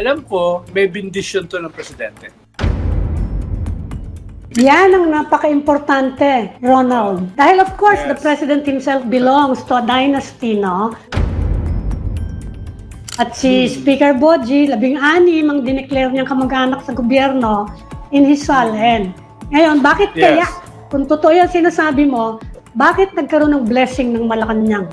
alam ko, may bindisyon to ng presidente. Yan ang napaka-importante, Ronald. Dahil of course, the Yes. president himself belongs to a dynasty, no? At si Hmm. Speaker Boji, labing-anim ang dineclare niyang kamag-anak sa gobyerno in his salin. Ngayon, bakit Yes. kaya, kung totoo yung sinasabi mo, bakit nagkaroon ng blessing ng Malacanang?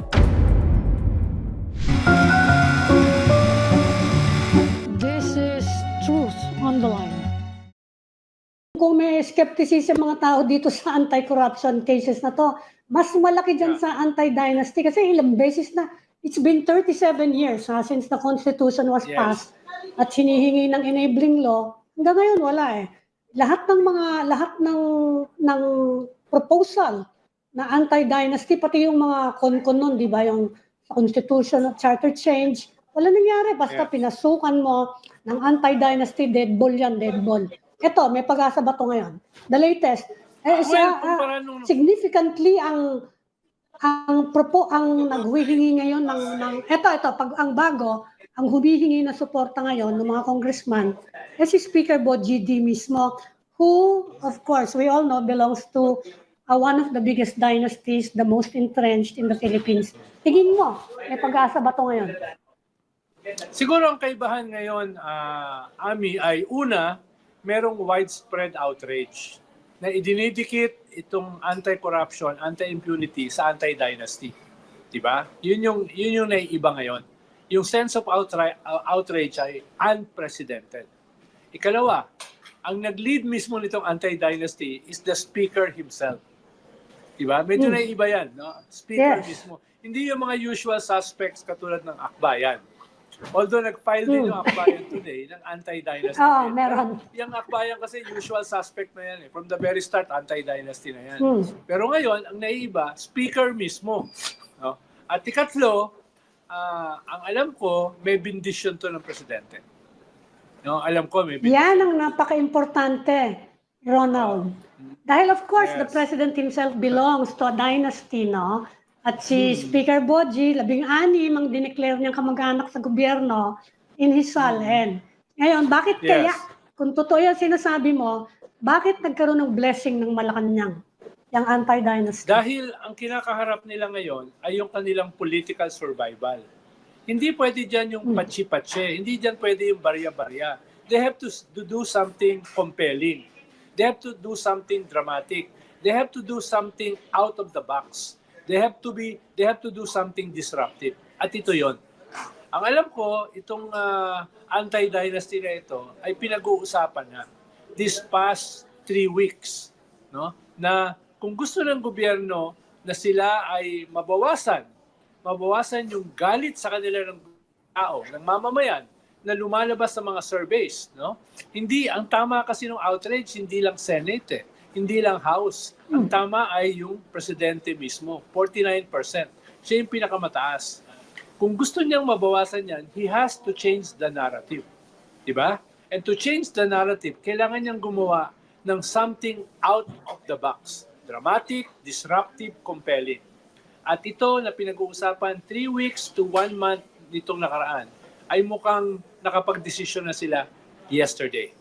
Skepticism mga tao dito sa anti-corruption cases na to, mas malaki dyan sa anti-dynasty kasi ilang beses na, it's been 37 years ha, since the Constitution was Yes. passed at hinihingi ng enabling law, hanggang ngayon wala eh. Lahat ng mga, lahat ng, ng proposal na anti-dynasty, pati yung mga kon-kon nun, di ba, yung Constitution at Charter Change, wala nangyari. Basta Yeah. pinasukan mo ng anti-dynasty, dead ball yan, dead ball. Ito, may pag-asa ba to ngayon? The latest, eh, Well, siya, kumpara nung... significantly ang ang propo ang naghuhingi ngayon ng ng eto eto pag ang bago ang humihingi na suporta ngayon ng mga congressman eh si Speaker Bo GD mismo who of course we all know belongs to uh, one of the biggest dynasties the most entrenched in the Philippines. Tingin mo may pag-asa ba to ngayon? Siguro ang kaibahan ngayon, ah, Ami, ay una, merong widespread outrage na idinidikit itong anti-corruption, anti-impunity sa anti-dynasty. Diba? Yun yung, yun yung naiiba ngayon. Yung sense of outra- outrage ay unprecedented. Ikalawa, ang nag-lead mismo nitong anti-dynasty is the speaker himself. Diba? Medyo Hmm. naiiba yan. No? Speaker Yes. mismo. Hindi yung mga usual suspects katulad ng akbayan. Although nag-file din Hmm. yung akbayan today ng anti-dynasty. Oo, bill. meron. Yung akbayan kasi usual suspect na yan. Eh. From the very start, anti-dynasty na yan. Hmm. Pero ngayon, ang naiiba, speaker mismo. No? At ikatlo, ah, ang alam ko, may bindisyon to ng presidente. No, alam ko may bindisyon. Yan ang napaka-importante, Ronald. Dahil of course, the Yes. president himself belongs to a dynasty, no? At si Hmm. Speaker Boji, labing-anim ang dineclare niyang kamag-anak sa gobyerno in his salin. Ngayon, bakit Yes. kaya, kung totoo yung sinasabi mo, bakit nagkaroon ng blessing ng Malacanang, yung anti-dynasty? Dahil ang kinakaharap nila ngayon ay yung kanilang political survival. Hindi pwede dyan yung Hmm. patsi-patsi. Hindi dyan pwede yung barya-barya. They have to do something compelling. They have to do something dramatic. They have to do something out of the box. They have to be they have to do something disruptive. At ito 'yon. Ang alam ko, itong ah, anti-dynasty na ito ay pinag-uusapan na this past three weeks. No? Na kung gusto ng gobyerno na sila ay mabawasan, mabawasan yung galit sa kanila ng tao, ng mamamayan, na lumalabas sa mga surveys. No? Hindi, ang tama kasi ng outrage, hindi lang Senate eh. Hindi lang House. Ang tama ay yung presidente mismo, 49%. Siya yung pinakamataas. Kung gusto niyang mabawasan yan, he has to change the narrative. Di ba? And to change the narrative, kailangan niyang gumawa ng something out of the box. Dramatic, disruptive, compelling. At ito na pinag-uusapan, three weeks to one month nitong nakaraan, ay mukhang nakapag-desisyon na sila yesterday.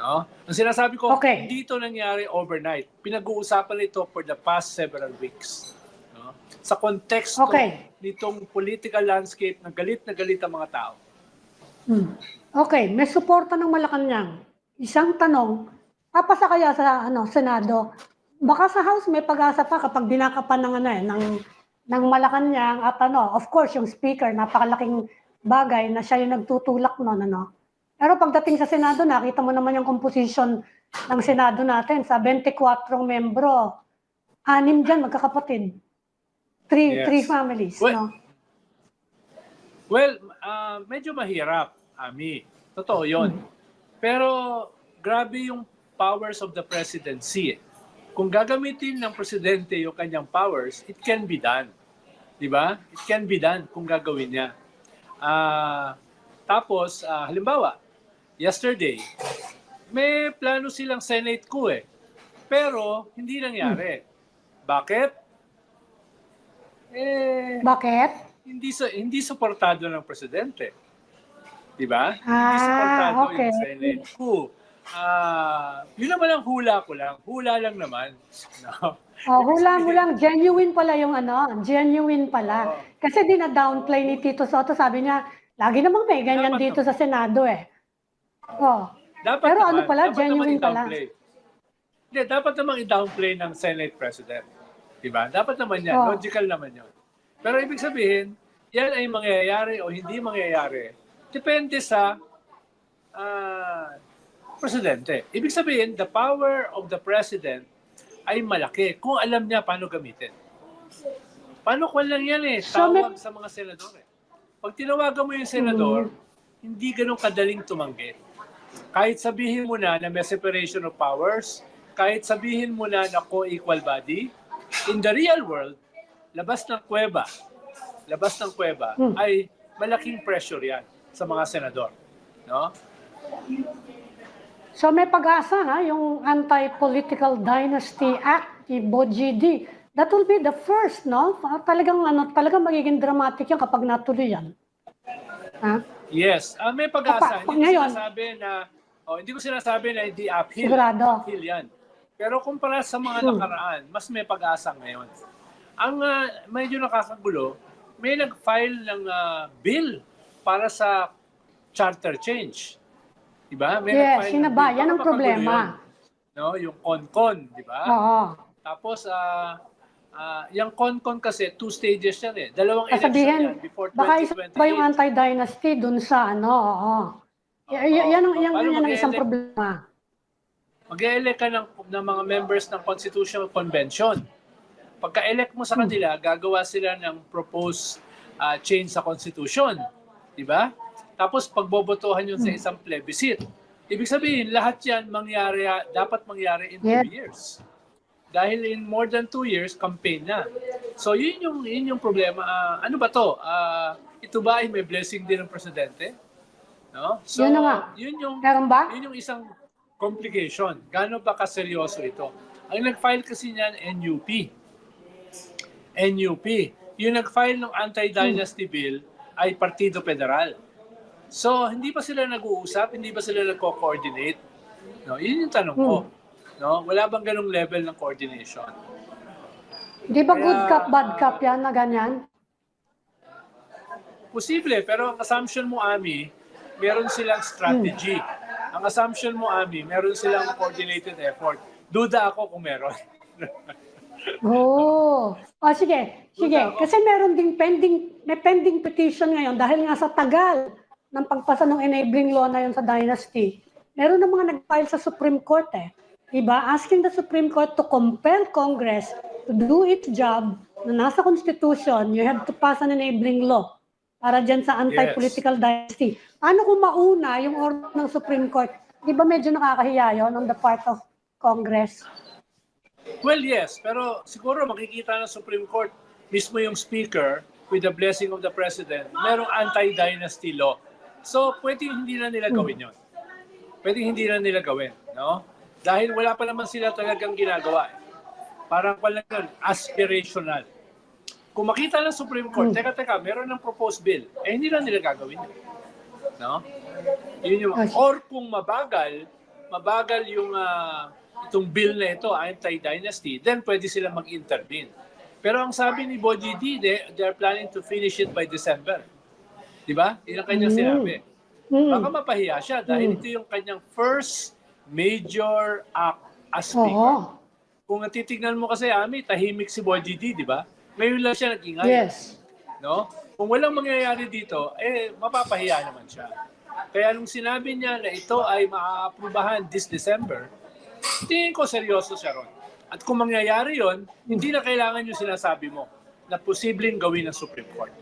No? Ang sinasabi ko, Okay. hindi ito nangyari overnight. Pinag-uusapan ito for the past several weeks. No? Sa konteksto Okay. nitong political landscape na galit na galit ang mga tao. Hmm. Okay, may suporta ng Malacanang. Isang tanong, papasa kaya sa ano, Senado? Baka sa House may pag-asa pa kapag dinakapan ng ano eh, ng ng Malacanang at ano, of course yung speaker, napakalaking bagay na siya yung nagtutulak noon ano. Pero pagdating sa Senado, nakita mo naman yung composition ng Senado natin sa 24 membro. Anim diyan magkakapatid. Three Yes. three families, Well, no? Well, ah, medyo mahirap, Ami. Totoo yon. Pero grabe yung powers of the presidency. eh. Kung gagamitin ng presidente yung kanyang powers, it can be done. Di ba? It can be done kung gagawin niya. Ah, tapos, ah, halimbawa, yesterday, may plano silang Senate ko eh. Pero, hindi nangyari. Bakit? Eh, Bakit? hindi sa hindi suportado ng presidente. Di ba? Ah, Hindi supportado okay. yung Senate. Who? Ah, yun naman ang hula ko lang. Hula lang naman. No? Oh, hula mo lang, genuine pala yung ano, genuine pala. Oo. Kasi dina-downplay ni Tito Soto, sabi niya, lagi namang may ganyan Dapat dito sa Senado eh. Oh. Dapat Pero naman, ano pala, dapat genuine naman pala. Hindi, dapat naman i-downplay ng Senate President. Diba? Dapat naman yan. Oh. Logical naman yun. Pero ibig sabihin, yan ay mangyayari o hindi mangyayari. Depende sa ah, presidente. Ibig sabihin, the power of the president ay malaki kung alam niya paano gamitin. Paano kung lang yan eh, tawag sa mga senador eh. Pag tinawagan mo yung senador, hindi ganun kadaling tumanggi. Kahit sabihin mo na na may separation of powers, kahit sabihin mo na na co-equal body, in the real world, labas ng kuweba, labas ng kuweba Hmm. ay malaking pressure yan sa mga senador. No? So may pag-asa ha, yung Anti-Political Dynasty Act, BOGD. That will be the first, no? Ah, Talagang ano, talagang magiging dramatic yan kapag natuloy yan. Ha? Yes, ah, may pag-asa. Hindi ko ngayon- sinasabi na oh, hindi ko sinasabi na hindi uphill. Sigurado. Uphill yan. Pero kumpara sa mga nakaraan, mas may pag-asa ngayon. Ang ah, medyo nakakagulo, may nag-file ng ah, bill para sa charter change. Diba? May Yes, nag-file na ng bill. Yan ang problema. yun. No, yung CONCON, di ba? Oo. Tapos, ah, ah, yung CONCON kasi, two stages yan eh. Dalawang election Sabihin, yan before baka isa 2028. ba yung anti-dynasty dun sa ano, oo. Y- y- yan, ang, yan, Paano yan ang isang mag-elect? problema. mag-elect ka ng, ng mga members ng Constitutional Convention. Pagka-elect mo sa kanila, gagawa sila ng proposed ah, change sa Constitution. Di ba? Tapos pagbobotohan yun sa isang plebiscite. Ibig sabihin, lahat yan mangyari, dapat mangyari in Yes. two years. Dahil in more than two years, campaign na. So yun yung, yun yung problema. Ah, ano ba to? Ah, ito ba ay may blessing din ng presidente? No? So, Yun na nga. yun yung Meron ba? yun yung isang complication. Gaano ba kaseryoso ito? Ang nag-file kasi niyan, NUP. NUP. Yung nag-file ng anti-dynasty bill ay Partido Federal. So, hindi pa sila nag-uusap, hindi ba sila nagko-coordinate? No, yun yung tanong ko. No, wala bang ganung level ng coordination? Di ba good Kaya- cup, bad cup yan na ganyan? Posible, pero ang assumption mo, Ami, meron silang strategy. Ang assumption mo, Ami, meron silang coordinated effort. Duda ako kung meron. Oo. Oh, sige, sige. Kasi meron ding pending, may pending petition ngayon dahil nga sa tagal ng pagpasa ng enabling law na yun sa dynasty. Meron na mga nag-file sa Supreme Court eh. Diba? Asking the Supreme Court to compel Congress to do its job na nasa Constitution, you have to pass an enabling law para dyan sa anti-political dynasty. Ano kung mauna yung order ng Supreme Court? Di ba medyo nakakahiya yun on the part of Congress? Well, yes. Pero siguro makikita ng Supreme Court mismo yung speaker with the blessing of the president, merong anti-dynasty law. So, pwede hindi na nila gawin yon. Pwede hindi na nila gawin. No? Dahil wala pa naman sila talagang ginagawa. eh. Parang pala yun, aspirational. Kung makita ng Supreme Court, teka, teka, meron ng proposed bill, eh hindi na nila gagawin. No? Yun yung, or kung mabagal, mabagal yung ah, itong bill na ito, anti-dynasty, then pwede sila mag-intervene. Pero ang sabi ni Boji D, they, they're planning to finish it by December. Di ba? Yun ang kanyang Mm. sinabi. Mm. Baka mapahiya siya dahil ito yung kanyang first major act as speaker. Oo. Kung titignan mo kasi, Ami, tahimik si Boji D, di ba? Ngayon lang siya nag-ingay. Yes. No? Kung walang mangyayari dito, eh, mapapahiya naman siya. Kaya nung sinabi niya na ito ay maaaprubahan this December, tingin ko seryoso siya ron. At kung mangyayari yon, hindi na kailangan yung sinasabi mo na posibleng gawin ng Supreme Court.